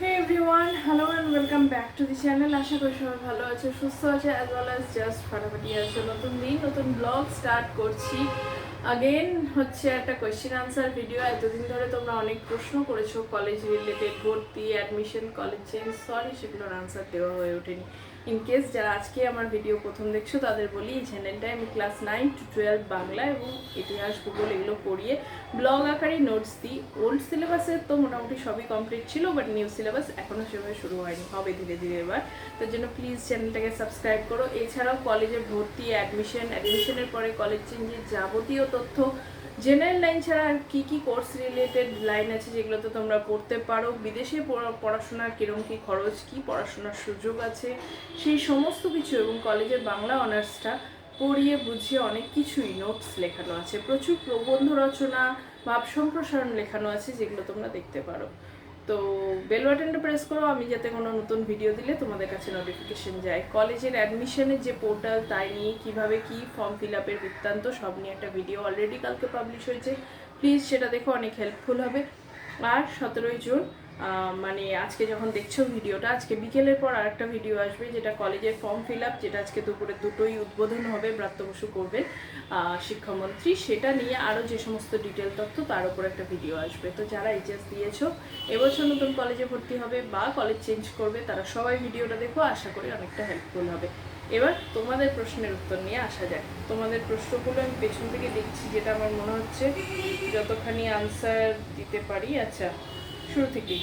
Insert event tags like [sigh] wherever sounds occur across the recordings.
Hey everyone hello and welcome back to the channel আশা করি সবাই ভালো আছে, সুস্থ আছে অ্যাজ ওয়েল অ্যাজ জাস্ট ফাটাফাটি আছে। নতুন দিন, নতুন ব্লগ স্টার্ট করছি। আগেন হচ্ছে একটা কোয়েশ্চেন আনসার ভিডিও এতদিন ধরে তোমরা অনেক প্রশ্ন করেছ কলেজ রিলেটেড ভর্তি অ্যাডমিশন কলেজ চেঞ্জ সরি সেগুলোর আনসার দেওয়া হয়ে ওঠেনি। ইন কেস যারা আজকে আমার ভিডিও প্রথম দেখছ, তাদের বলি, এই চ্যানেলটায় আমি class nine to twelve Bangla এবং ইতিহাস, ভূগোল এগুলো পড়িয়ে ব্লগ আকারে নোটস দিই। ওল্ড সিলেবাসের তো মোটামুটি সবই কমপ্লিট ছিল বাট নিউ সিলেবাস এখনও সেভাবে শুরু হয়নি, হবে ধীরে ধীরে এবার। তার জন্য প্লিজ চ্যানেলটাকে সাবস্ক্রাইব করো। এছাড়াও কলেজে ভর্তি অ্যাডমিশন অ্যাডমিশনের পরে কলেজ চেঞ্জের যাবতীয় তথ্য জেনারেল লাইন ছাড়া আর কী কী কোর্স রিলেটেড লাইন আছে যেগুলো তো তোমরা পড়তে পারো? বিদেশে পড়া- পড়াশোনার কীরকম কী খরচ, কী পড়াশোনার সুযোগ আছে? সেই সমস্ত কিছু এবং কলেজের বাংলা অনার্সটা পড়িয়ে বুঝিয়ে অনেক কিছুই নোটস লেখানো আছে। প্রচুর প্রবন্ধ রচনা ভাব সম্প্রসারণ লেখানো আছে যেগুলো তোমরা দেখতে পারো। তো বেল বাটনটা প্রেস করো, আমি যাতে কোনো নতুন ভিডিও দিলে তোমাদের কাছে নোটিফিকেশন যায়। কলেজের অ্যাডমিশনের যে পোর্টাল তাই নিয়ে কীভাবে কী ফর্ম ফিল আপের বৃত্তান্ত, সব নিয়ে একটা ভিডিও অলরেডি কালকে পাবলিশ হয়েছে। প্লিজ সেটা দেখো অনেক হেল্পফুল হবে। আর সতেরোই জুন মানে আজকে যখন দেখছ ভিডিওটা, আজকে বিকেলের পর আরেকটা ভিডিও আসবে, যেটা কলেজের ফর্ম ফিল আপ যেটা আজকে দুপুরে দুটোই উদ্বোধন হবে, ব্রাত্য বসু করবেন শিক্ষামন্ত্রী। সেটা নিয়ে আরও যে সমস্ত ডিটেল তথ্য, তার উপর একটা ভিডিও আসবে। তো যারা এইচএস দিয়েছ, এবছর নতুন কলেজে ভর্তি হবে বা কলেজ চেঞ্জ করবে, তারা সবাই ভিডিওটা দেখো, আশা করি অনেকটা হেল্পফুল হবে। এবার তোমাদের প্রশ্নের উত্তর নিয়ে আসা যাক। তোমাদের প্রশ্নগুলো আমি পেছন থেকে দেখছি, যেটা আমার মনে হচ্ছে যতখানি আনসার দিতে পারি। আচ্ছা শুরু থেকেই।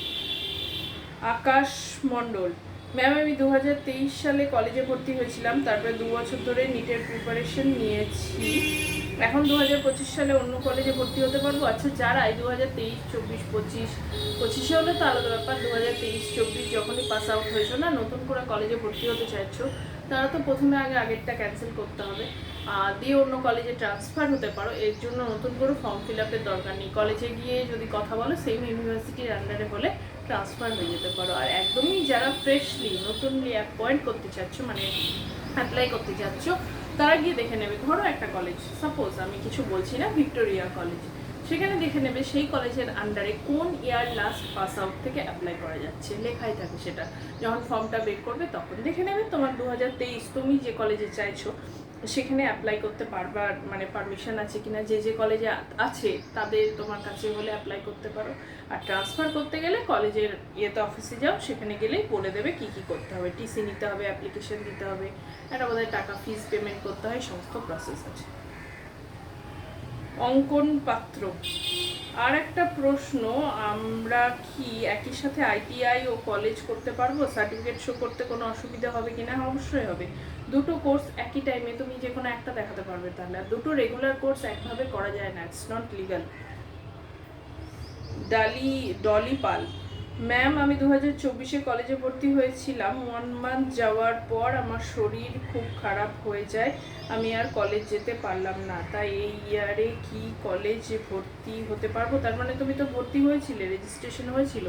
আকাশ মণ্ডল। ম্যাম আমি দু হাজার তেইশ সালে কলেজে ভর্তি হয়েছিলাম। তারপরে দু বছর ধরে নিটের প্রিপারেশন নিয়েছি। এখন দু হাজার পঁচিশ সালে অন্য কলেজে ভর্তি হতে পারব। আচ্ছা যারাই দু হাজার তেইশ, চব্বিশ, পঁচিশ, পঁচিশে হলে তো আলাদা ব্যাপার। দু হাজার তেইশ, চব্বিশ যখনই পাস আউট হয়েছো না, নতুন করে কলেজে ভর্তি হতে চাইছো, তারা তো প্রথমে আগে আগেরটা ক্যান্সেল করতে হবে। দিয়ে অন্য কলেজে ট্রান্সফার হতে পারো। এর জন্য নতুন করে ফর্ম ফিল আপের দরকার নেই। কলেজে গিয়ে যদি কথা বলো সেম ইউনিভার্সিটির আন্ডারে হলে ট্রান্সফার হয়ে যেতে পারো। আর একদমই যারা ফ্রেশলি নতুনলি অ্যাপয়েন্ট করতে চাচ্ছ মানে অ্যাপ্লাই করতে চাচ্ছ, তারা গিয়ে দেখে নেবে। ধরো একটা কলেজ সাপোজ আমি কিছু বলছি না ভিক্টোরিয়া কলেজ সেখানে দেখে নেবে সেই কলেজের আন্ডারে কোন ইয়ার লাস্ট পাস আউট থেকে অ্যাপ্লাই করা যাচ্ছে। লেখাই থাকে সেটা। যখন ফর্মটা বের করবে, তখন দেখে নেবে তোমার দু হাজার তেইশ। তুমি যে কলেজে চাইছো সেখানে অ্যাপ্লাই করতে পারবার মানে পারমিশন আছে কিনা যে যে কলেজে আছে তাদের তোমার কাছে হলে অ্যাপ্লাই করতে পারো। আর ট্রান্সফার করতে গেলে কলেজের ইয়েতে অফিসে যাও সেখানে গেলেই বলে দেবে কি কি করতে হবে। টিসি নিতে হবে অ্যাপ্লিকেশন দিতে হবে একটা বোধহয় টাকা ফিস পেমেন্ট করতে হয় সমস্ত প্রসেস আছে। অঙ্কন পাত্র। আর একটা প্রশ্ন আমরা কি একই সাথে আইটিআই ও কলেজ করতে পারব? সার্টিফিকেট শো করতে কোনো অসুবিধা হবে কিনা? হ্যাঁ, অবশ্যই হবে। দুটো কোর্স একই টাইমে তুমি যে কোনো একটা দেখাতে পারবে তাহলে। আর দুটো রেগুলার কোর্স একভাবে করা যায় না ইটস নট লিগাল ডালি, ডলি পাল। ম্যাম আমি দু হাজার চব্বিশে কলেজে ভর্তি হয়েছিলাম। ওয়ান মান্থ যাওয়ার পর আমার শরীর খুব খারাপ হয়ে যায়। আমি আর কলেজ যেতে পারলাম না। তাই এই ইয়ারে কি কলেজে ভর্তি হতে পারব? তার মানে তুমি তো ভর্তি হয়েছিলে রেজিস্ট্রেশন হয়েছিল।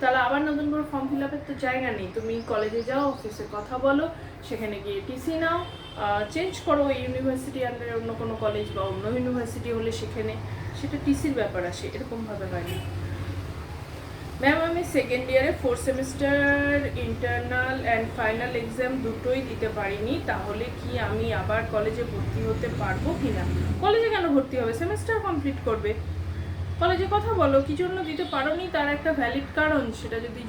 তাহলে আবার নতুন করে ফর্ম ফিল আপের তো জায়গা নেই। তুমি কলেজে যাও অফিসে কথা বলো। সেখানে গিয়ে টিসি নাও চেঞ্জ করো ওই ইউনিভার্সিটি আন্ডারে অন্য কোনো কলেজ বা অন্য ইউনিভার্সিটি হলে সেখানে সেটা টিসির ব্যাপার আসে, এরকমভাবে হয় না ম্যাম আমি সেকেন্ড ইয়ারে four semester internal and final exam দুটোই দিতে পারিনি, তাহলে কি আমি আবার কলেজে ভর্তি হতে পারব কি না কলেজে কেন ভর্তি হবে? সেমিস্টার কমপ্লিট করবে। কলেজে কথা বলো, কি জন্য দিতে পারোনি? তার একটা ভ্যালিড কারণ, সেটা যদি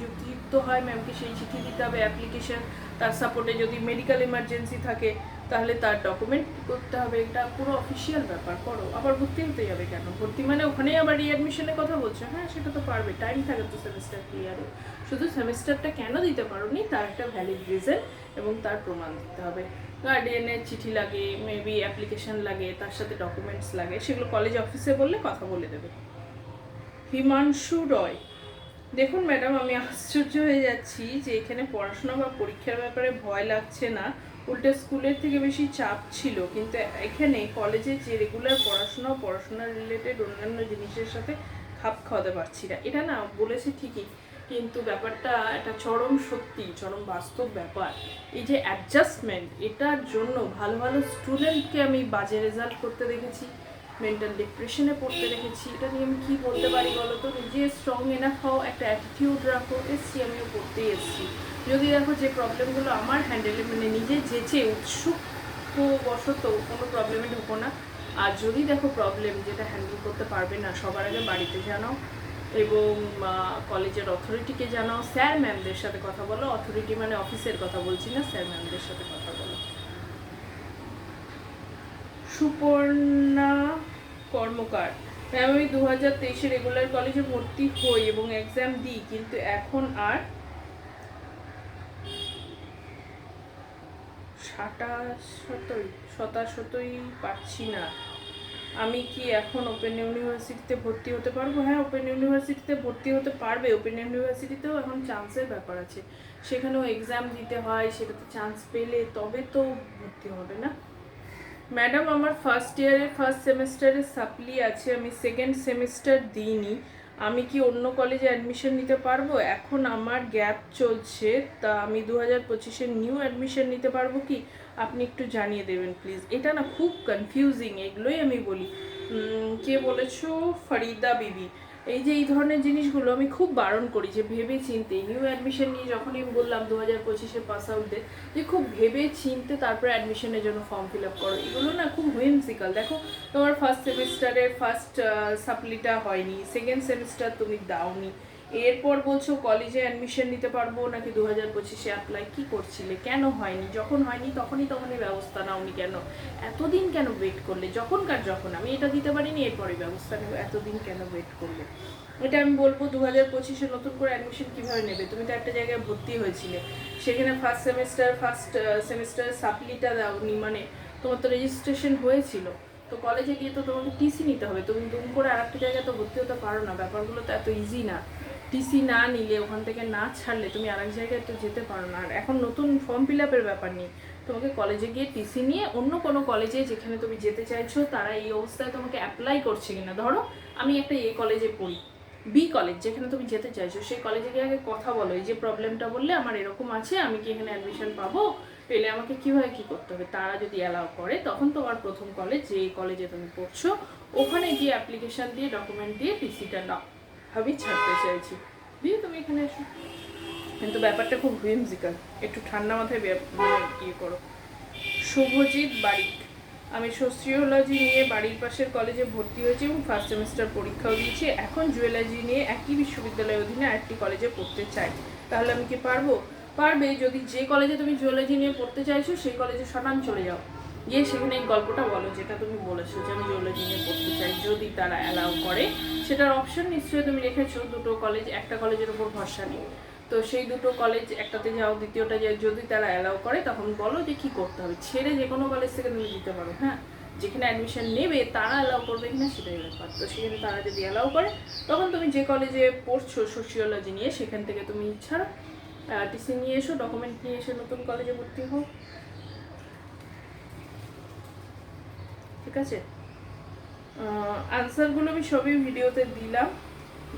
যুক্তিযুক্ত হয় ম্যামকে সেই চিঠি দিতে হবে অ্যাপ্লিকেশন তার সাপোর্টে যদি মেডিকেল ইমার্জেন্সি থাকে, তাহলে তার ডকুমেন্ট করতে হবে? এটা পুরো অফিসিয়াল ব্যাপার, করো। আবার ভর্তি হতে যাবে কেন? ভর্তি মানে ওখানেই আবার রিঅ্যাডমিশনের কথা বলছো? হ্যাঁ সেটা তো পারবে। টাইম থাকে তো সেমিস্টার ক্লিয়ারে শুধু সেমিস্টারটা কেন দিতে পারোনি? তার একটা ভ্যালিড রিজন এবং তার প্রমাণ দিতে হবে। গার্ডিয়ানের চিঠি লাগে মেবি অ্যাপ্লিকেশন লাগে, তার সাথে ডকুমেন্টস লাগে, সেগুলো কলেজ অফিসে বললে কথা বলে দেবে। হিমাংশু রয়। দেখুন ম্যাডাম, আমি আশ্চর্য হয়ে যাচ্ছি যে এখানে পড়াশোনা বা পরীক্ষার ব্যাপারে ভয় লাগছে না। উল্টে স্কুলের থেকে বেশি চাপ ছিল, কিন্তু এখানে কলেজে যে রেগুলার পড়াশোনা পড়াশোনার রিলেটেড অন্যান্য জিনিসের সাথে খাপ খাওয়াতে পারছি না। এটা না বলেছে ঠিকই, কিন্তু ব্যাপারটা একটা চরম সত্যি, চরম বাস্তব ব্যাপার। এই যে অ্যাডজাস্টমেন্ট এটার জন্য ভালো ভালো স্টুডেন্টকে আমি বাজে রেজাল্ট করতে দেখেছি। মেন্টাল ডিপ্রেশনে পড়তে রেখেছি এটা নিয়ে আমি কী বলতে পারি বলো তো নিজে স্ট্রং এনাফ হও, একটা অ্যাটিটিউড রাখো, এসছি, আমিও পড়তেই এসছি। যদি দেখো যে প্রবলেমগুলো আমার হ্যান্ডেলে মানে নিজে যেচে উৎসুক বশত কোনো প্রবলেমে ঢুকো না। আর যদি দেখো প্রবলেম যেটা হ্যান্ডেল করতে পারবে না, সবার আগে বাড়িতে জানাও এবং কলেজের অথরিটিকে জানাও। স্যার ম্যামদের সাথে কথা বলো। অথরিটি মানে অফিসের কথা বলছি না স্যার ম্যামদের সাথে কথা বলো সুপর্ণা কর্মকার। ম্যাম আমি দু হাজার তেইশে রেগুলার কলেজে ভর্তি হই এবং এক্সাম দিই, কিন্তু এখন আর সাতাশতই শতাশতই পাচ্ছি না। আমি কি এখন ওপেন ইউনিভার্সিটিতে ভর্তি হতে পারব? হ্যাঁ ওপেন ইউনিভার্সিটিতে ভর্তি হতে পারবে। ওপেন ইউনিভার্সিটিতেও এখন চান্সের ব্যাপার আছে। সেখানেও এক্সাম দিতে হয়, সেটাতে চান্স পেলে তবে তো ভর্তি হবে না। ম্যাডাম, আমার ফার্স্ট ইয়ারের ফার্স্ট সেমিস্টারে সাপ্লি আছে, আমি সেকেন্ড সেমিস্টার দিইনি। আমি কি অন্য কলেজে অ্যাডমিশন নিতে পারব? এখন আমার গ্যাপ চলছে, তা আমি দু হাজার পঁচিশে নিউ অ্যাডমিশন নিতে পারব কি? আপনি একটু জানিয়ে দেবেন প্লিজ এটা না খুব কনফিউজিং এগুলোই আমি বলি। কে বলেছ? ফরিদা বিবি। এই যে এই ধরনের জিনিসগুলো আমি খুব বারণ করি, যে ভেবে চিনতে নিউ অ্যাডমিশন নিয়ে যখনই আমি বললাম দু হাজার পঁচিশে পাস আউটদের যে খুব ভেবে চিনতে তারপরে অ্যাডমিশনের জন্য ফর্ম ফিল আপ করো। এগুলো না খুব হুইমসিক্যাল দেখো, তোমার ফার্স্ট সেমিস্টারের ফার্স্ট সাপ্লিটা হয়নি সেকেন্ড সেমিস্টার তুমি দাওনি। এরপর বলছো কলেজে অ্যাডমিশন নিতে পারব, নাকি দু হাজার পঁচিশে অ্যাপ্লাই কী করছিলে? কেন হয়নি? যখন হয়নি, তখনই তখনই ব্যবস্থা নাওনি কেন? এতদিন কেন ওয়েট করলে? যখনকার যখন, আমি এটা দিতে পারিনি, এরপরে ব্যবস্থা নেব। এতদিন কেন ওয়েট করলে? এটা আমি বলব দু হাজার পঁচিশে নতুন করে অ্যাডমিশন কীভাবে নেবে? তুমি তো একটা জায়গায় ভর্তি হয়েছিলে। সেখানে ফার্স্ট সেমিস্টার ফার্স্ট সেমিস্টার সাপ্লিটা দাওনি মানে তোমার তো রেজিস্ট্রেশন হয়েছিল। তো কলেজে গিয়ে তো তোমাকে টিসি নিতে হবে। তুমি দুম করে আর একটা জায়গায় তো ভর্তি হতে পারো না। ব্যাপারগুলো তো এত ইজি না। টিসি না নিলে, ওখান থেকে না ছাড়লে তুমি আরেক জায়গায় তো যেতে পারো না। আর এখন নতুন ফর্ম ফিল আপের ব্যাপার নেই। তোমাকে কলেজে গিয়ে টিসি নিয়ে অন্য কোনো কলেজে যেখানে তুমি যেতে চাইছো, তারা এই অবস্থায় তোমাকে অ্যাপ্লাই করছে কিনা? ধরো, আমি একটা এ কলেজে পড়ি। বি কলেজ যেখানে তুমি যেতে চাইছো, সেই কলেজে গিয়ে আগে কথা বলো। এই যে প্রবলেমটা বললে, আমার এরকম আছে, আমি কি এখানে অ্যাডমিশন পাবো? পেলে আমাকে কীভাবে কী করতে হবে? তারা যদি অ্যালাউ করে, তখন তোমার প্রথম কলেজ যে কলেজে তুমি পড়ছো, ওখানে গিয়ে অ্যাপ্লিকেশন দিয়ে ডকুমেন্ট দিয়ে টিসিটা নাও। আমি ছাড়তে চাইছি। দিয়ে তুমি এখানে এসো। কিন্তু ব্যাপারটা খুব হুইমজিক্যাল একটু ঠান্ডা মাথায় মানে ইয়ে করো। শুভজিৎ বারিক। আমি সোসিওলজি নিয়ে বাড়ির পাশের কলেজে ভর্তি হয়েছি এবং ফার্স্ট সেমিস্টার পরীক্ষাও দিয়েছি। এখন জুয়েলজি নিয়ে একই বিশ্ববিদ্যালয়ের অধীনে আরেকটি কলেজে পড়তে চাই। তাহলে আমি কি পারব? পারবে যদি যে কলেজে তুমি জুয়েলজি নিয়ে পড়তে চাইছো, সেই কলেজে সটান চলে যাও। গিয়ে সেখানে এই গল্পটা বলো, যেটা তুমি বলেছ যে আমি জুয়েলজি নিয়ে পড়তে চাই, যদি তারা অ্যালাউ করে। সেটার অপশন নিশ্চয়ই তুমি রেখেছো, দুটো কলেজ একটা কলেজের উপর ভরসা নেই। তো সেই দুটো কলেজ একটাতে যাও, দ্বিতীয়টা যাও, যদি তারা অ্যালাউ করে, তখন বলো যে কী করতে হবে। ছেড়ে যে কোনো কলেজ থেকে তুমি দিতে পারো হ্যাঁ? যেখানে অ্যাডমিশন নেবে, তারা অ্যালাউ করবে কিনা সেটাই ব্যাপার। তো সেখানে তারা যদি অ্যালাউ করে, তখন তুমি যে কলেজে পড়ছো সোশিওলজি নিয়ে, সেখান থেকে তুমি ছাড়ো। টিসি নিয়ে এসো ডকুমেন্ট নিয়ে এসে নতুন কলেজে ভর্তি হও। ঠিক আছে? আনসারগুলো আমি সবই ভিডিওতে দিলাম,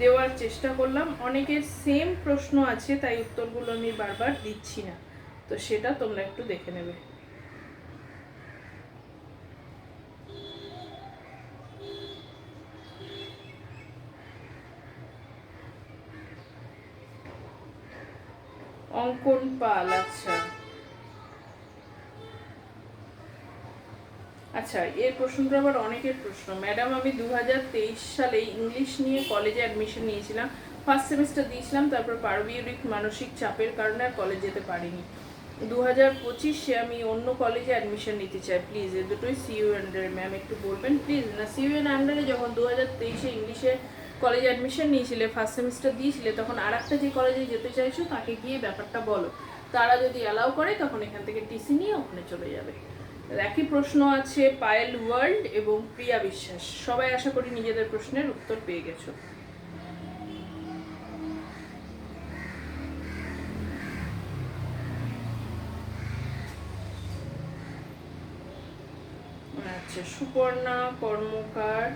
দেওয়ার চেষ্টা করলাম। অনেকের সেম প্রশ্ন আছে, তাই উত্তরগুলো আমি বারবার দিচ্ছি না। তো সেটা তোমরা একটু দেখে নেবে। অঙ্কন পাল আচ্ছা। আচ্ছা এর প্রশ্নটা আবার অনেকের প্রশ্ন। ম্যাডাম, আমি দু হাজার তেইশ সালে ইংলিশ নিয়ে কলেজে অ্যাডমিশন নিয়েছিলাম। ফার্স্ট সেমিস্টার দিয়েছিলাম, তারপর পারবিউরিক মানসিক চাপের কারণে আর কলেজ যেতে পারিনি। দু হাজার পঁচিশে আমি অন্য কলেজে অ্যাডমিশন নিতে চাই। প্লিজ এ দুটোই সিইউ আন্ডারে ম্যাম একটু বলবেন প্লিজ না সিইউ আন্ডারে যখন দু হাজার তেইশে ইংলিশে কলেজে অ্যাডমিশন নিয়েছিলে ফার্স্ট সেমিস্টার দিয়েছিলে, তখন আর একটা যে কলেজে যেতে চাইছো, তাকে গিয়ে ব্যাপারটা বলো। তারা যদি অ্যালাউ করে, তখন এখান থেকে টিসি নিয়ে ওখানে চলে যাবে। একই প্রশ্ন আছে পায়েল ওয়ার্ল্ড এবং প্রিয়া বিশ্বাস। সবাই আশা করি নিজেদের প্রশ্নের উত্তর পেয়ে গেছো। আচ্ছা সুপর্ণা কর্মকার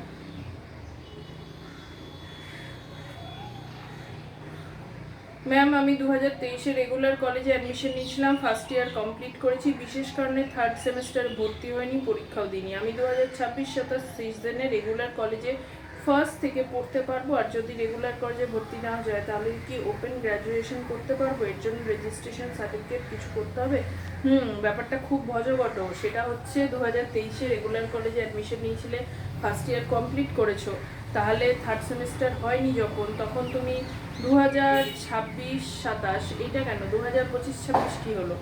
ম্যাম আমি দু হাজার তেইশে রেগুলার কলেজে অ্যাডমিশন নিয়েছিলাম। ফার্স্ট ইয়ার কমপ্লিট করেছি। বিশেষ কারণে থার্ড সেমেস্টার ভর্তি হয়নি, পরীক্ষাও দিইনি। আমি দু হাজার ছাব্বিশ, সাতাশ সিজনে রেগুলার কলেজে ফার্স্ট থেকে পড়তে পারব। আর যদি রেগুলার কলেজে ভর্তি না যায়, তাহলে কি ওপেন গ্র্যাজুয়েশন করতে পারব? এর জন্য রেজিস্ট্রেশন সার্টিফিকেট কিছু করতে হবে? হুম, ব্যাপারটা খুব ভজঘট সেটা হচ্ছে দু হাজার তেইশে রেগুলার কলেজে অ্যাডমিশন নিয়েছিলে ফার্স্ট ইয়ার কমপ্লিট করেছ। তাহলে থার্ড সেমিস্টার হয়নি যখন, তখন তুমি দু হাজার ছাব্বিশ সাতাশ, এইটা কেন? দু হাজার পঁচিশ ছাব্বিশ কী হলো?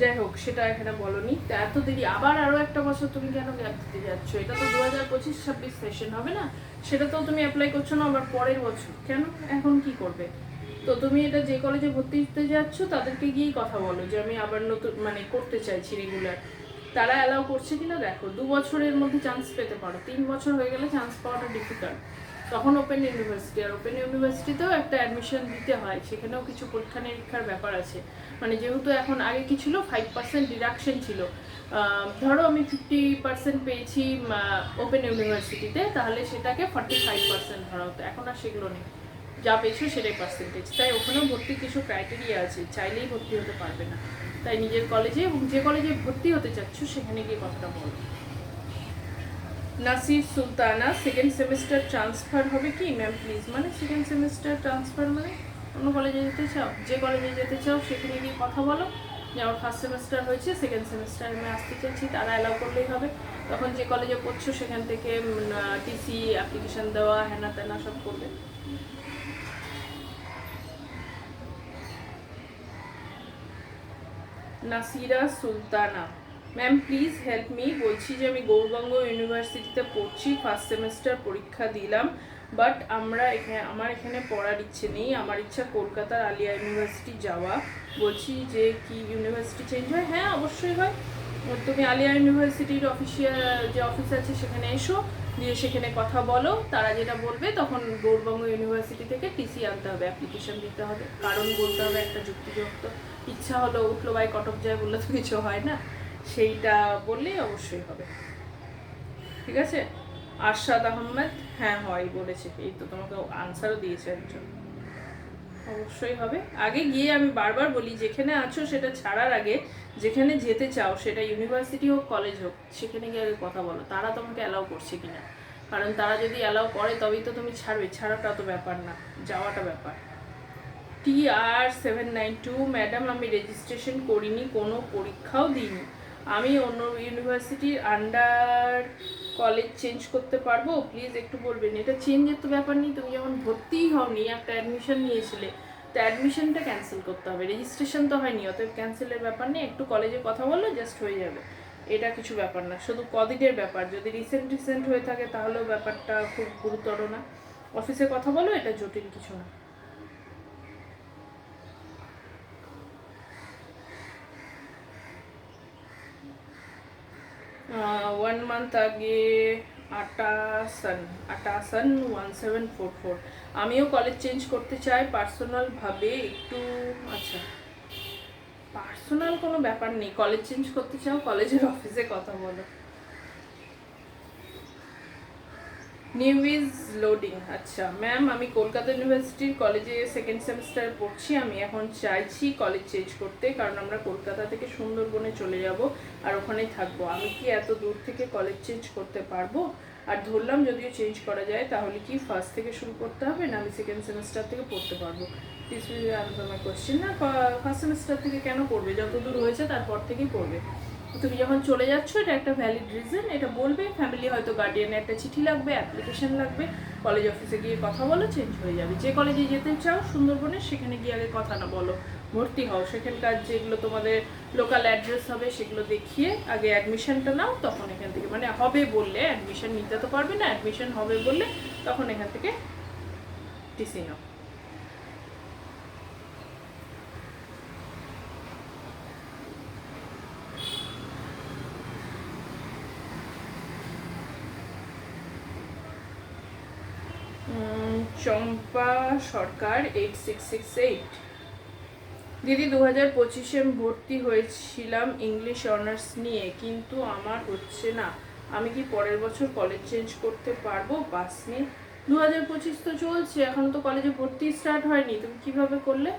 যাই হোক, সেটা এখানে বলনি। তা এত দেরি, আবার আরও একটা বছর তুমি কেন গ্যাপ দিতে যাচ্ছ? এটা তো দু হাজার পঁচিশ ছাব্বিশ সেশন হবে না? সেটা তো তুমি অ্যাপ্লাই করছ না, আবার পরের বছর? কেন? এখন কি করবে? তো তুমি এটা যে কলেজে ভর্তি হতে যাচ্ছ, তাদেরকে গিয়েই কথা বলো যে আমি আবার নতুন মানে করতে চাইছি রেগুলার তারা অ্যালাউ করছে কিনা? দেখো, দু বছরের মধ্যে চান্স পেতে পারো। তিন বছর হয়ে গেলে চান্স পাওয়াটা ডিফিকাল্ট তখন ওপেন ইউনিভার্সিটি আর ওপেন ইউনিভার্সিটিতেও একটা অ্যাডমিশন দিতে হয়, সেখানেও কিছু পরীক্ষা নিরীক্ষার ব্যাপার আছে। মানে যেহেতু এখন আগে কি ছিল ফাইভ পার্সেন্ট ডিডাকশন ছিল। ধরো আমি ফিফটি পার্সেন্ট পেয়েছি ওপেন ইউনিভার্সিটিতে তাহলে সেটাকে ফর্টি ফাইভ পার্সেন্ট ধরা। হতো এখন আর সেগুলো নেই। যা পেয়েছ সেটাই পার্সেন্টেজ তাই ওখানেও ভর্তির কিছু ক্রাইটেরিয়া আছে, চাইলেই ভর্তি হতে পারবে না। তাই নিজের কলেজে এবং যে কলেজে ভর্তি হতে চাচ্ছ, সেখানে গিয়ে কথাটা বলো। Nasir Sultana second semester transfer হবে কি? ম্যাম প্লিজ মানে সেকেন্ড সেমিস্টার ট্রান্সফার মানে অন্য কলেজে যেতে চাও? যে কলেজে যেতে চাও, সেখানে গিয়ে কথা বলো। যে আমার ফার্স্ট সেমিস্টার হয়েছে সেকেন্ড সেমিস্টার আমি আসতে চাইছি, তারা অ্যালাউ করলেই হবে। তখন যে কলেজে পড়ছো, সেখান থেকে টিসি অ্যাপ্লিকেশন দেওয়া হ্যানা ত্যানা সব করবে। Nasira Sultana. Ma'am please help me বলছি যে আমি গৌরবঙ্গ ইউনিভার্সিটিতে পড়ছি ফার্স্ট সেমেস্টার পরীক্ষা দিলাম বাট আমরা এখানে, আমার এখানে পড়ার ইচ্ছে নেই। আমার ইচ্ছা কলকাতার আলিয়া ইউনিভার্সিটি যাওয়া। বলছি যে কি ইউনিভার্সিটি চেঞ্জ হয়? হ্যাঁ অবশ্যই হয়। তুমি আলিয়া ইউনিভার্সিটির অফিসিয়াল যে অফিস আছে, সেখানে এসো। দিয়ে সেখানে কথা বলো। তারা যেটা বলবে, তখন গৌরবঙ্গ ইউনিভার্সিটি থেকে টিসি আনতে হবে অ্যাপ্লিকেশন দিতে হবে। কারণ বলতে হবে একটা যুক্তিযুক্ত। ইচ্ছা হলো, উঠল বাই কটক যায় বললে তো কিছু হয় না। সেইটা বললেই অবশ্যই হবে। ঠিক আছে? আরশাদ আহমেদ হ্যাঁ হয়, বলেছে। এই তো তোমাকে আনসারও দিয়েছে একজন। অবশ্যই হবে। আগে গিয়ে আমি বারবার বলি, যেখানে আছো সেটা ছাড়ার আগে, যেখানে যেতে চাও, সেটা ইউনিভার্সিটি হোক কলেজ হোক, সেখানে গিয়ে আগে কথা বলো। তারা তোমাকে অ্যালাউ করছে কিনা? কারণ তারা যদি অ্যালাউ করে, তবেই তো তুমি ছাড়বে। ছাড়াটা তো ব্যাপার না। যাওয়াটা ব্যাপার। T R seven nine two madam আমি রেজিস্ট্রেশন করিনি, কোনো পরীক্ষাও দিইনি। আমি অন্য ইউনিভার্সিটির আন্ডার কলেজ চেঞ্জ করতে পারব? প্লিজ একটু বলবেন। এটা চেঞ্জের তো ব্যাপার নেই। তুমি যখন ভর্তিই হওনি, একটা অ্যাডমিশন নিয়েছিলে তো অ্যাডমিশনটা ক্যান্সেল করতে হবে। রেজিস্ট্রেশন তো হয়নি, অতএব ক্যান্সেলের ব্যাপার নেই। একটু কলেজে কথা বলল জাস্ট হয়ে যাবে। এটা কিছু ব্যাপার না। শুধু কদিনের ব্যাপার। যদি রিসেন্ট রিসেন্ট হয়ে থাকে, তাহলেও ব্যাপারটা খুব গুরুতর না। অফিসে কথা বলো, এটা জটিল কিছু না। ওয়ান মান্থ আগে আটাসান আটাসান ওয়ান সেভেন ফোর ফোর আমিও কলেজ চেঞ্জ করতে চাই পার্সোনালভাবে একটু আচ্ছা পার্সোনাল কোনো ব্যাপার নেই। কলেজ চেঞ্জ করতে চাও কলেজের অফিসে কথা বলো। নিউ ইজ লোডিং আচ্ছা। ম্যাম আমি কলকাতা ইউনিভার্সিটির কলেজে সেকেন্ড সেমিস্টার পড়ছি। আমি এখন চাইছি কলেজ চেঞ্জ করতে, কারণ আমরা কলকাতা থেকে সুন্দরবনে চলে যাব আর ওখানেই থাকব। আমি কি এত দূর থেকে কলেজ চেঞ্জ করতে পারব? আর ধরলাম যদিও চেঞ্জ করা যায়, তাহলে কি ফার্স্ট থেকে শুরু করতে হবে? না, আমি সেকেন্ড সেমিস্টার থেকে পড়তে পারব। দিস উইল আনসার মাই না ফার্স্ট সেমিস্টার থেকে কেন পড়বে? যত দূর হয়েছে তারপর থেকেই পড়বে। তুমি যখন চলে যাচ্ছ, এটা একটা ভ্যালিড রিজন এটা বলবে ফ্যামিলি হয়তো গার্ডিয়ানের একটা চিঠি লাগবে অ্যাপ্লিকেশন লাগবে কলেজ অফিসে গিয়ে কথা বলো চেঞ্জ হয়ে যাবে। যে কলেজে যেতে চাও, সুন্দরবনে, সেখানে গিয়ে আগে কথা না বলো। ভর্তি হও। সেখানকার যেগুলো তোমাদের লোকাল অ্যাড্রেস হবে, সেগুলো দেখিয়ে আগে অ্যাডমিশনটা নাও, তখন এখান থেকে। মানে হবে বললে অ্যাডমিশন নিতে তো পারবে না অ্যাডমিশন হবে বললে, তখন এখান থেকে টিসি নাও। Champa Sarkar eight six six eight দিদি দু হাজার পঁচিশে ভর্তি হয়েছিলাম ইংলিশ অনার্স নিয়ে, কিন্তু আমার হচ্ছে না। আমি কি পরের বছর কলেজ চেঞ্জ করতে পারব? পাস নিয়ে দু হাজার পঁচিশ তো চলছে, এখনও তো কলেজে ভর্তি স্টার্ট হয়নি। তুমি কীভাবে করলে?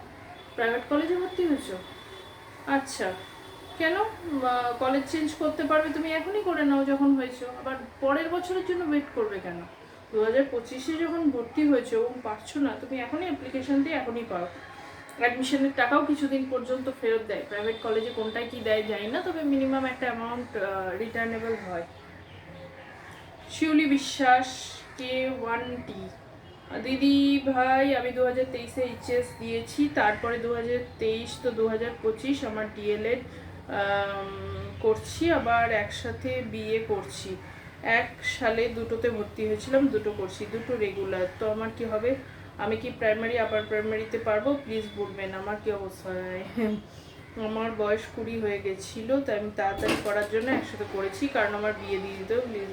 প্রাইভেট কলেজে ভর্তি হয়েছো? আচ্ছা। কেন? কলেজ চেঞ্জ করতে পারবে তুমি এখনই করে নাও যখন হয়েছো। আবার পরের বছরের জন্য ওয়েট করবে কেন? দু হাজার পঁচিশে যখন ভর্তি হয়েছো এবং পারছ না, তুমি এখনই অ্যাপ্লিকেশন দিয়ে এখনই পাও অ্যাডমিশনের টাকাও কিছুদিন পর্যন্ত ফেরত দেয়। প্রাইভেট কলেজে কোনটায় কি দেয় জানি না, তবে মিনিমাম একটা অ্যামাউন্ট রিটার্নেবল হয়। শিউলি বিশ্বাস কে ওয়ান টি দিদি ভাই, আমি দু হাজার তেইশে এইচএস দিয়েছি, তারপরে দু হাজার তেইশ তো দু হাজার পঁচিশ আমার ডিএলএড করছি, আবার একসাথে বিএ করছি। এক সালে দুটোতে ভর্তি হয়েছিলাম, দুটো করছি, দুটো রেগুলার তো আমার কি হবে? আমি কি প্রাইমারি আপার প্রাইমারিতে পারব? প্লিজ বলবেন, আমার কি অবস্থা? হয় [laughs] আমার বয়স কুড়ি হয়ে গেছিল তাই আমি তাড়াতাড়ি করার জন্য একসাথে করেছি, কারণ আমার বিয়ে দিয়ে দিতেও প্লিজ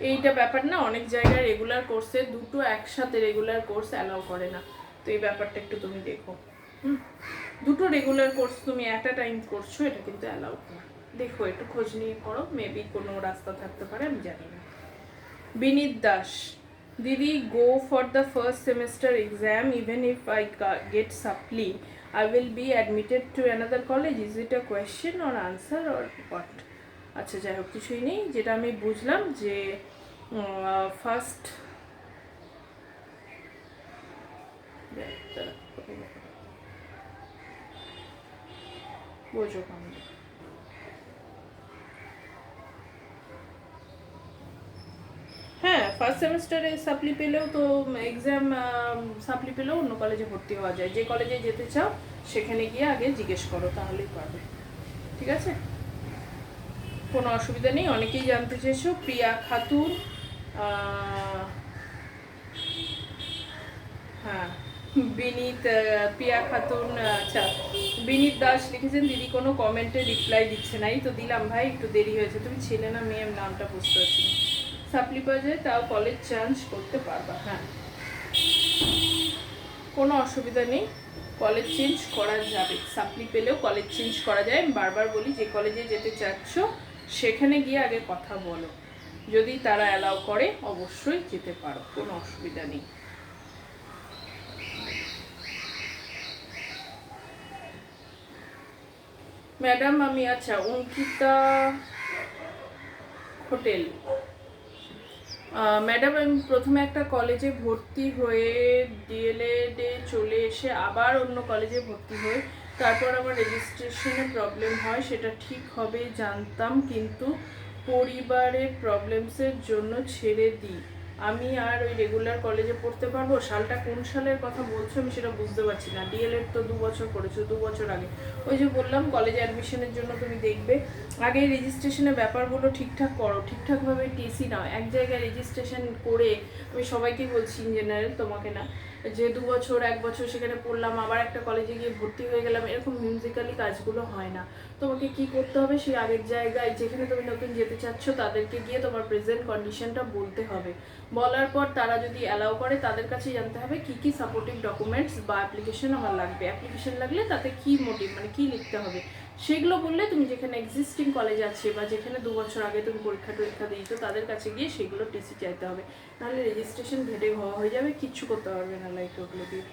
এইটা ব্যাপার না, অনেক জায়গায় রেগুলার কোর্সে দুটো একসাথে রেগুলার কোর্স অ্যালাউ করে না। তো এই ব্যাপারটা একটু তুমি দেখো। দুটো রেগুলার কোর্স তুমি একটা টাইম করছ, এটা কিন্তু অ্যালাউ করে। দেখো, একটু খোঁজ নিয়ে করো মেবি কোনো রাস্তা থাকতে পারে, আমি জানি না। বিনীত দাস, দিদি go for the first semester exam even if I get supply I will be admitted to another college is it a question or answer or what আচ্ছা যাই হোক, কিছুই নেই। যেটা আমি বুঝলাম যে ফার্স্ট বোঝো আমি হ্যাঁ ফার্স্ট সেমিস্টারে সাপ্লি পেলেও তো এক্সাম সাপ্লি পেলেও অন্য কলেজে ভর্তি হওয়া যায়। যে কলেজে যেতে চাও, সেখানে গিয়ে আগে জিজ্ঞেস করো, তাহলেই পারবে ঠিক আছে? কোনো অসুবিধা নেই, অনেকেই জানতে চেয়েছো। প্রিয়া খাতুন হ্যাঁ বিনীত প্রিয়া খাতুন আচ্ছা বিনীত দাস লিখেছেন, দিদি কোনো কমেন্টে রিপ্লাই দিচ্ছে না। এই তো দিলাম ভাই, একটু দেরি হয়েছে। তুমি ছেলে না মেয়ে নামটা বুঝতে পারছি না। সাপ্লি পাওয়া যায় তাও কলেজ চেঞ্জ করতে পারবা। হ্যাঁ। কোনো অসুবিধা নেই। কলেজ চেঞ্জ করা যাবে। সাপ্লি পেলেও কলেজ চেঞ্জ করা যায়। আমি বারবার বলি, যে কলেজে যেতে চাচ্ছ, সেখানে গিয়ে আগে কথা বলো। যদি তারা অ্যালাউ করে, অবশ্যই যেতে পারো। কোনো অসুবিধা নেই। ম্যাডাম, আমি আচ্ছা অঙ্কিতা হোটেল। ম্যাডাম আমি প্রথমে একটা কলেজে ভর্তি হয়ে ডিএলএডে চলে এসে আবার অন্য কলেজে ভর্তি হয়ে তারপর আমার রেজিস্ট্রেশনে প্রবলেম হয়, সেটা ঠিক হবে, জানতাম, কিন্তু পরিবারের প্রবলেমসের জন্য ছেড়ে দিই। আমি আর ওই রেগুলার কলেজে পড়তে পারব? সালটা কোন সালের কথা বলছো আমি সেটা বুঝতে পারছি না। ডিএলএড তো দু বছর করেছ, দু বছর আগে। ওই যে বললাম কলেজে অ্যাডমিশনের জন্য তুমি দেখবে। আগে রেজিস্ট্রেশনের ব্যাপারগুলো ঠিকঠাক করো, ঠিকঠাকভাবে টিসি নাও। এক জায়গায় রেজিস্ট্রেশন করে, আমি সবাইকে বলছি ইন জেনারেল তোমাকে না। যে দু বছর, এক বছর সেখানে পড়লাম, আবার একটা কলেজে গিয়ে ভর্তি হয়ে গেলাম, এরকম মিউজিক্যালি কাজগুলো হয় না। তোমাকে কি করতে হবে? সেই আগের জায়গায় যেখানে তুমি নতুন যেতে চাচ্ছ, তাদেরকে গিয়ে তোমার প্রেজেন্ট কন্ডিশনটা বলতে হবে। বলার পর তারা যদি অ্যালাউ করে, তাদের কাছে জানতে হবে কি কি সাপোর্টিভ ডকুমেন্টস বা অ্যাপ্লিকেশন আমার লাগবে। অ্যাপ্লিকেশন লাগলে তাতে কি মোটিভ মানে কি লিখতে হবে? সেগুলো বললে তুমি যেখানে এক্সিস্টিং কলেজ আছে বা যেখানে দু বছর আগে তুমি পরীক্ষা টরীক্ষা দিয়েছ, তাদের কাছে গিয়ে সেগুলো টিসি চাইতে হবে। তাহলে রেজিস্ট্রেশন ভেটে হওয়া হয়ে যাবে, কিচ্ছু করতে পারবে না লাইক ওগুলো দিয়ে।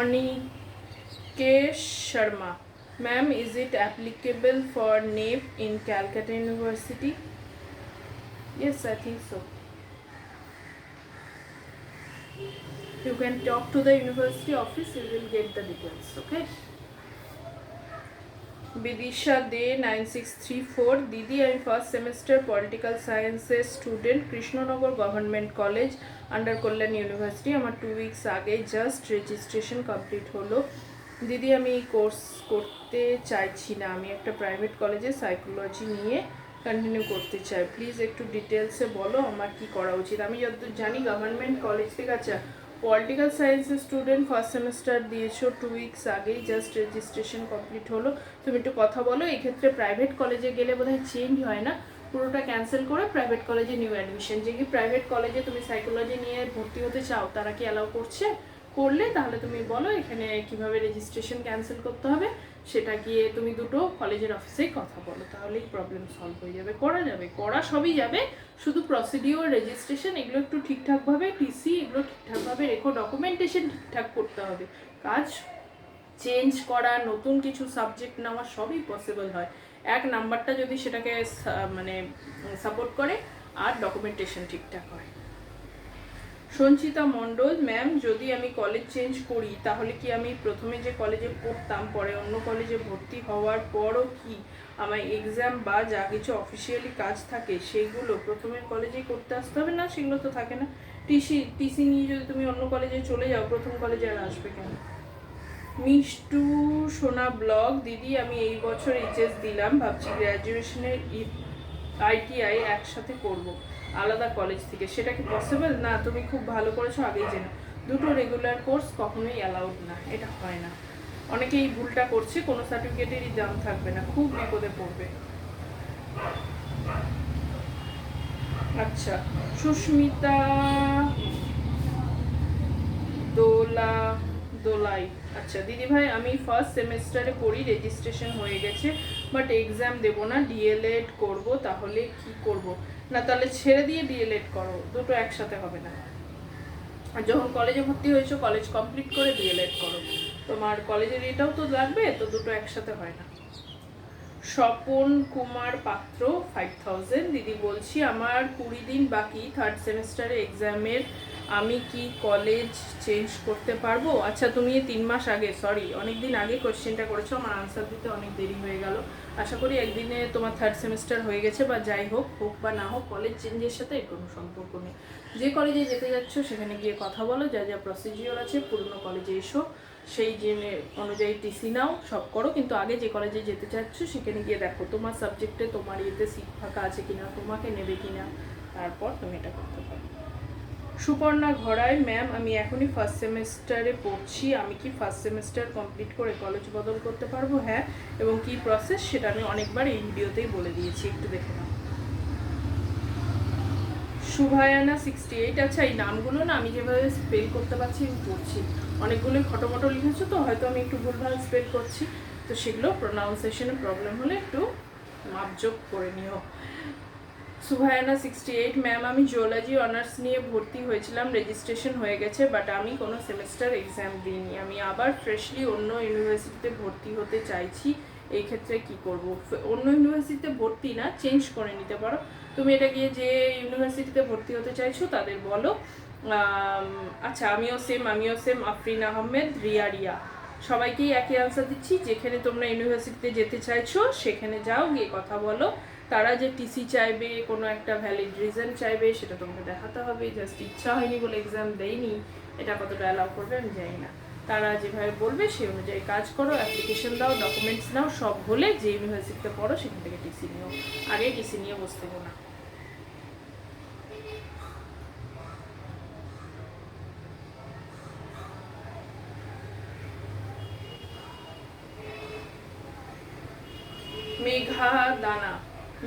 Anikesh Sharma ma'am is it applicable for NEP in Calcutta university yes I think so you can talk to the university office, you will get the details, okay? Bidisha De nine six three four দিদি আমি first semester political সায়েন্সের student Krishnanagar government college under Kalyan university আমার two weeks আগে just registration complete হলো দিদি আমি course করতে চাইছি না আমি একটা প্রাইভেট কলেজে সাইকোলজি নিয়ে কন্টিনিউ করতে চাই প্লিজ একটু ডিটেলসে বলো আমার কি করা উচিত আমি যতদূর জানি গভর্নমেন্ট কলেজ থেকে আচ্ছা পলিটিক্যাল সায়েন্সের স্টুডেন্ট ফার্স্ট সেমিস্টার দিয়েছ টু উইকস আগেই জাস্ট রেজিস্ট্রেশন কমপ্লিট হলো। তুমি একটু কথা বলো এক্ষেত্রে প্রাইভেট কলেজে গেলে বোধহয় চেঞ্জ হয় না? পুরোটা ক্যান্সেল করে প্রাইভেট কলেজে নিউ অ্যাডমিশন যে কি প্রাইভেট কলেজে তুমি সাইকোলজি নিয়ে ভর্তি হতে চাও, তারা কি অ্যালাউ করছে? করলে তাহলে তুমি বলো এখানে কীভাবে রেজিস্ট্রেশন ক্যান্সেল করতে হবে। সেটা গিয়ে তুমি দুটো কলেজের অফিসেই কথা বলো, তাহলেই প্রবলেম সলভ হয়ে যাবে। করা যাবে, করা সবই যাবে। শুধু প্রসিডিওর রেজিস্ট্রেশন এগুলো একটু ঠিকঠাকভাবে টিসি এগুলো ঠিকঠাকভাবে রেখো ডকুমেন্টেশন ঠিকঠাক করতে হবে। কাজ চেঞ্জ করা, নতুন কিছু সাবজেক্ট নেওয়া সবই পসিবল হয়। এক নাম্বারটা যদি সেটাকে মানে সাপোর্ট করে, আর ডকুমেন্টেশন ঠিকঠাক হয়। সঞ্চিতা মণ্ডল ম্যাম যদি আমি কলেজ চেঞ্জ করি, তাহলে কি আমি প্রথমে যে কলেজে পড়তাম, পরে অন্য কলেজে ভর্তি হওয়ার পরও কি আমার এক্সাম বা যা কিছু অফিসিয়ালি কাজ থাকে, সেগুলো প্রথমের কলেজেই করতে আসতে হবে? না, সেগুলো তো থাকে না। টিসি টিসি নিয়ে যদি তুমি অন্য কলেজে চলে যাও, প্রথম কলেজে আর আসবে কেন? মিষ্টু সোনা ব্লগ, দিদি, আমি এই বছর এইচএস দিলাম, ভাবছি গ্র্যাজুয়েশনের আইটিআই একসাথে করব, আলাদা কলেজ থেকে। সেটা কি পসিবল না, তুমি খুব ভালো করেছ, আগেই জেনো দুটো রেগুলার কোর্স কখনোই অ্যালাউড না, এটা হয় না। অনেকে এই ভুলটা করছে, কোনো সার্টিফিকেটেরই দাম থাকবে না, খুব বিপদে পড়বে। আচ্ছা সুস্মিতা দোলা, দোলাই। আচ্ছা দিদি ভাই আমি ফার্স্ট সেমেস্টারে পড়ি রেজিস্ট্রেশন হয়ে গেছে। বাট এক্সাম দেবো না ডিএলএড করব, তাহলে কি করব? না, তাহলে ছেড়ে দিয়ে ডিএলএড করো, দুটো একসাথে হবে না। যখন কলেজে ভর্তি হয়েছো কলেজ কমপ্লিট করে ডিএলএড করো। তোমার কলেজের এটাও তো লাগবে, তো দুটো একসাথে হয় না। স্বপন কুমার পাত্র ফাইভ থাউজেন্ড দিদি, বলছি আমার কুড়ি দিন বাকি থার্ড সেমিস্টারে এক্সামের আমি কি কলেজ চেঞ্জ করতে পারব? আচ্ছা তুমি তিন মাস আগে সরি অনেক দিন আগে কোশ্চেনটা করেছ, আমার আনসার দিতে অনেক দেরি হয়ে গেল। আশা করি একদিনে তোমার থার্ড সেমিস্টার হয়ে গেছে, বা যাই হোক হোক বা না হোক কলেজ চেঞ্জের সাথে কোনো সম্পর্ক নেই। যে কলেজে যেতে যাচ্ছ, সেখানে গিয়ে কথা বলো, যা যা প্রসিজিওর আছে, পুরনো কলেজে এসো। সেই যে অনুযায়ী টিসি নাও, সব করো, কিন্তু আগে যে কলেজে যেতে চাচ্ছ, সেখানে গিয়ে দেখো তোমার সাবজেক্টে তোমার ইয়েতে সিট ফাঁকা আছে কিনা, তোমাকে নেবে কিনা, তারপর তুমি এটা করতে পারো। সুপর্ণা ঘড়াই ম্যাম আমি এখনই ফার্স্ট সেমিস্টারে পড়ছি, আমি কি ফার্স্ট সেমিস্টার কমপ্লিট করে কলেজ বদল করতে পারব? হ্যাঁ এবং কি প্রসেস সেটা আমি অনেকবার এই ভিডিওতেই বলে দিয়েছি, একটু দেখে নাও। শুভায়ানা সিক্সটি এইট আচ্ছা এই নামগুলো না আমি যেভাবে স্পেল করতে পারছি, আমি করছি অনেকগুলোই খটোমটো লিখেছো তো, হয়তো আমি একটু ভুলভাল স্পেল করছি। তো সেগুলো প্রোনাউন্সিয়েশনে প্রবলেম হলে একটু মাপযোগ করে নিও। সুভায়ানা সিক্সটি এইট ম্যাম আমি জিওলজি অনার্স নিয়ে ভর্তি হয়েছিলাম রেজিস্ট্রেশন হয়ে গেছে বাট আমি কোনো সেমিস্টার এক্সাম দিইনি। আমি আবার ফ্রেশলি অন্য ইউনিভার্সিটিতে ভর্তি হতে চাইছি, এই ক্ষেত্রে কি করব? অন্য ইউনিভার্সিটিতে ভর্তি না চেঞ্জ করে নিতে পারো। তুমি এটা গিয়ে যে ইউনিভার্সিটিতে ভর্তি হতে চাইছো, তাদের বলো। আচ্ছা আমিও সেম আমিও সেম আফরিন আহমেদ, রিয়া রিয়া। সবাইকেই একই আনসার দিচ্ছি, যেখানে তোমরা ইউনিভার্সিটিতে যেতে চাইছো, সেখানে যাও, গিয়ে কথা বলো। তারা যে টিসি চাইবে, কোনো একটা ভ্যালিড রিজন চাইবে, সেটা তোমাকে দেখাতে হবে। জাস্ট ইচ্ছা হয়নি বলে এক্সাম দেয়নি, এটা কতটা অ্যালাউ করবে আমি জানি না। তারা যেভাবে বলবে, সেই অনুযায়ী কাজ করো অ্যাপ্লিকেশন দাও ডকুমেন্টস নাও, সব হলে যে ইউনিভার্সিটিতে পড়ো, সেখান থেকে টিসি নিও। আগে টিসি নিয়ে বসতে না। দানা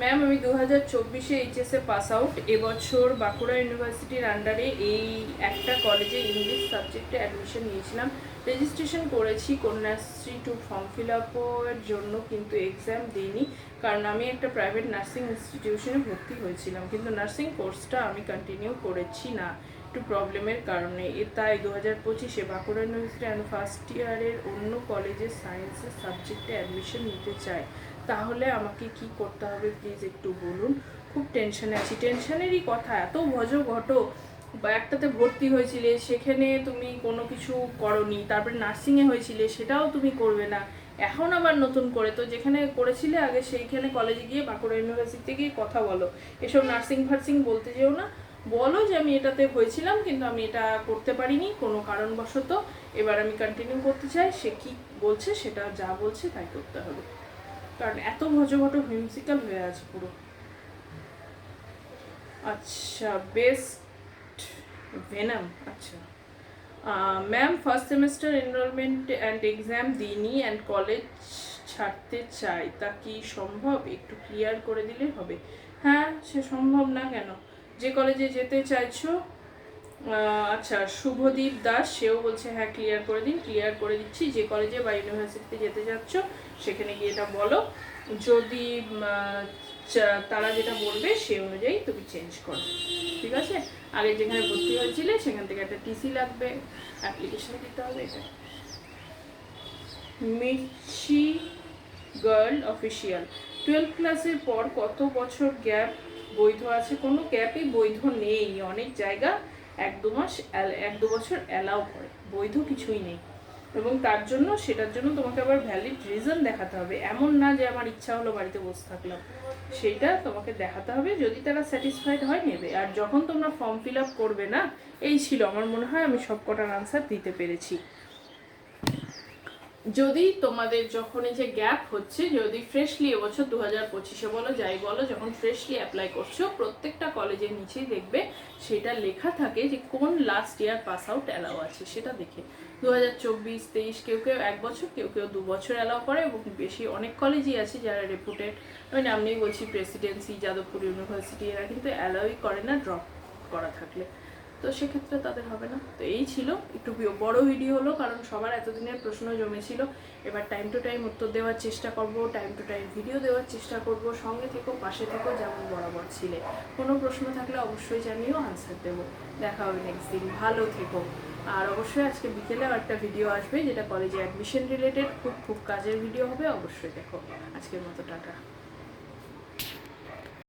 ম্যাম আমি দু হাজার চব্বিশে এইচএসএ পাস আউট এবছর বাঁকুড়া ইউনিভার্সিটির আন্ডারে এই একটা কলেজে ইংলিশ সাবজেক্টে অ্যাডমিশন নিয়েছিলাম। রেজিস্ট্রেশন করেছি, কন্যাশ্রী টু ফর্ম ফিল আপের জন্য, কিন্তু এক্সাম দিইনি। কারণ আমি একটা প্রাইভেট নার্সিং ইনস্টিটিউশনে ভর্তি হয়েছিলাম। কিন্তু নার্সিং কোর্সটা আমি কন্টিনিউ করেছি না একটু প্রবলেমের কারণে। এ তাই দু হাজার পঁচিশে বাঁকুড়া ইউনিভার্সিটি অ্যান্ড ফার্স্ট ইয়ারের অন্য কলেজের সায়েন্সের সাবজেক্টে অ্যাডমিশন নিতে চাই। তাহলে আমাকে কি করতে হবে? প্লিজ একটু বলুন। খুব টেনশনে আছি। টেনশনেরই কথা। এত ভজ ঘট। বা একটাতে ভর্তি হয়েছিলে, সেখানে তুমি কোনো কিছু করনি, তারপরে নার্সিংয়ে হয়েছিলে, সেটাও তুমি করবে না। এখন আবার নতুন করে। তো যেখানে করেছিলে আগে, সেইখানে কলেজে গিয়ে বাঁকুড়া ইউনিভার্সিটিতে গিয়ে কথা বলো। এসব নার্সিং ফার্সিং বলতে যেও না। বলো যে আমি এটাতে হয়েছিলাম, কিন্তু আমি এটা করতে পারিনি। কোনো কারণবশত। এবার আমি কন্টিনিউ করতে চাই। সে কি বলছে, সেটা যা বলছে তাই করতে হবে। কারণ এত ভজঘট হিমসিক্যাল হয়ে আছে পুরো। আচ্ছা বেস্ট ভেনাম আচ্ছা। Ma'am first semester enrollment and exam দিইনি অ্যান্ড কলেজ ছাড়তে চাই। তা কি সম্ভব? একটু ক্লিয়ার করে দিলে হবে। হ্যাঁ সে সম্ভব না কেন? যে কলেজে যেতে চাইছো আচ্ছা শুভদীপ দাস, সেও বলছে হ্যাঁ ক্লিয়ার করে দিন ক্লিয়ার করে দিচ্ছি, যে কলেজে বা ইউনিভার্সিটিতে যেতে যাচ্ছ, সেখানে গিয়ে এটা বলো। যদি তারা যেটা বলবে সেই অনুযায়ী তুমি চেঞ্জ করো, ঠিক আছে? আগে যেখানে ভর্তি হয়েছিলে, সেখান থেকে একটা টিসি লাগবে অ্যাপ্লিকেশন দিতে হবে এটা মির্চি গার্ল অফিসিয়াল টুয়েলভ ক্লাসের পর কত বছর গ্যাপ বৈধ আছে? কোনো গ্যাপই বৈধ নেই, অনেক জায়গা এক দু মাস এক দু বছর অ্যালাউ করে। বৈধ কিছুই নেই। এবং তার জন্য, সেটার জন্য তোমাকে আবার ভ্যালিড রিজন দেখাতে হবে। এমন না যে আমার ইচ্ছা হলো বাড়িতে বসে থাকলাম। সেইটা তোমাকে দেখাতে হবে। যদি তারা স্যাটিসফাইড হয়, নেবে। আর যখন তোমরা ফর্ম ফিল আপ করবে না, এই ছিল। আমার মনে হয় আমি সব কটার আনসার দিতে পেরেছি। যদি তোমাদের যখন এই যে গ্যাপ হচ্ছে, যদি ফ্রেশলি এবছর দু হাজার পঁচিশে বলো, যাই বলো, যখন ফ্রেশলি অ্যাপ্লাই করছ, প্রত্যেকটা কলেজের নিচেই দেখবে সেটা লেখা থাকে যে কোন last year pass out allow আছে, সেটা দেখে। দু হাজার চব্বিশ, তেইশ, কেউ কেউ এক বছর, কেউ কেউ দু বছর অ্যালাউ করে এবং বেশি অনেক কলেজই আছে যারা রেপুটেড আমি নামনেই বলছি প্রেসিডেন্সি যাদবপুর ইউনিভার্সিটি এরা কিন্তু অ্যালাউই করে না ড্রপ করা থাকলে। তো সেক্ষেত্রে তাদের হবে না। তো এই ছিল একটু বড় ভিডিও হলো, কারণ সবার এতদিনের প্রশ্ন জমেছিল। এবার টাইম টু টাইম উত্তর দেওয়ার চেষ্টা করব টাইম টু টাইম ভিডিও দেওয়ার চেষ্টা করব। সঙ্গে থেকো, পাশে থেকো, যেমন বরাবর ছিলে। কোনো প্রশ্ন থাকলে অবশ্যই জানিও আনসার দেবো। দেখা হবে নেক্সট দিন। ভালো থেকো। আর অবশ্যই আজকে বিকেলেও একটা ভিডিও আসবে, যেটা কলেজে অ্যাডমিশন রিলেটেড খুব খুব কাজের ভিডিও হবে, অবশ্যই দেখো। আজকের মতো, টাটা।